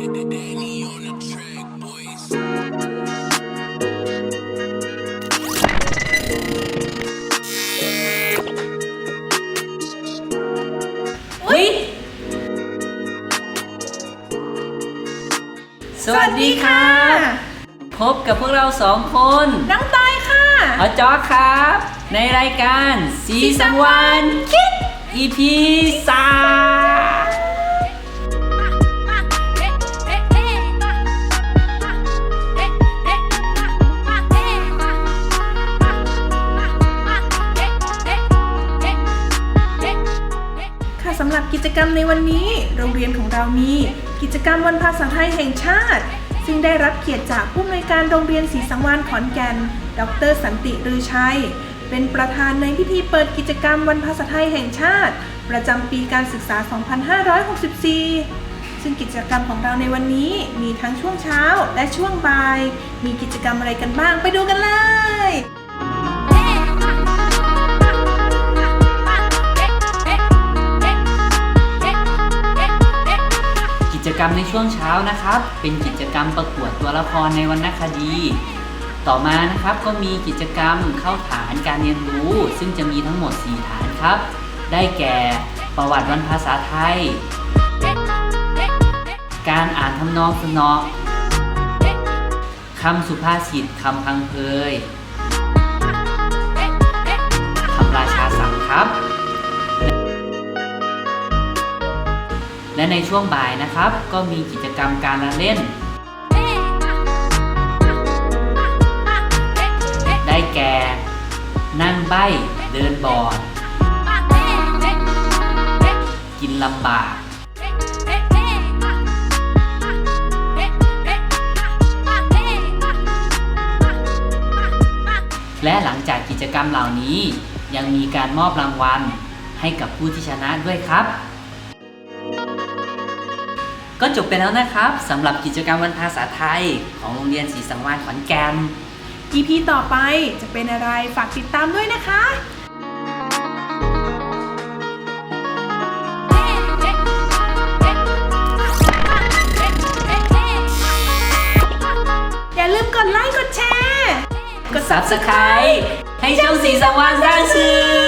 สวัสดีค่ะพบกับพวกเราสองคนน้องตายค่ะอาจอครับ ในรายการซีซังวันคิด EP สาม สำหรับกิจกรรมในวันนี้ โรงเรียนของเรามี กิจกรรมวันภาษาไทยแห่งชาติ ซึ่งได้รับเกียรติจากผู้อำนวยการโรงเรียนศรีสังวานขอนแก่น ดร สันติรือชัย เป็นประธานในพิธีเปิดกิจกรรมวันภาษาไทยแห่งชาติ ประจำปีการศึกษา 2564 ซึ่งกิจกรรมของเราในวันนี้มีทั้งช่วงเช้าและช่วงบ่าย มีกิจกรรมอะไรกันบ้างไปดูกันเลย กิจกรรมในช่วงเช้านะครับ เป็นกิจกรรมประกวดตัวละครในวรรณคดี ต่อมานะครับก็มีกิจกรรมเข้าฐานการเรียนรู้ ซึ่งจะมีทั้งหมด 4 ฐานครับ ได้แก่ประวัติวันภาษาไทย การอ่านทำนองสนอคำสุภาษิตคำพังเพยคำราชาศัพท์ครับ ในช่วงบ่ายนะครับ ก็มีกิจกรรมการละเล่น ได้แก่ นั่งใบเดินบอดกินลำบาก และหลังจากกิจกรรมเหล่านี้ยังมีการมอบรางวัลให้กับผู้ที่ชนะด้วยครับ ก็จบไปแล้วนะครับสำหรับกิจกรรมวันภาษาไทย ของโรงเรียนศรีสังวาลขอนแก่น EP ต่อไปจะเป็นอะไรฝากติดตามด้วยนะคะอย่าลืมกดไลค์กดแชร์ กด Subscribe ให้ช่องสีสังวานสร้างชื่อ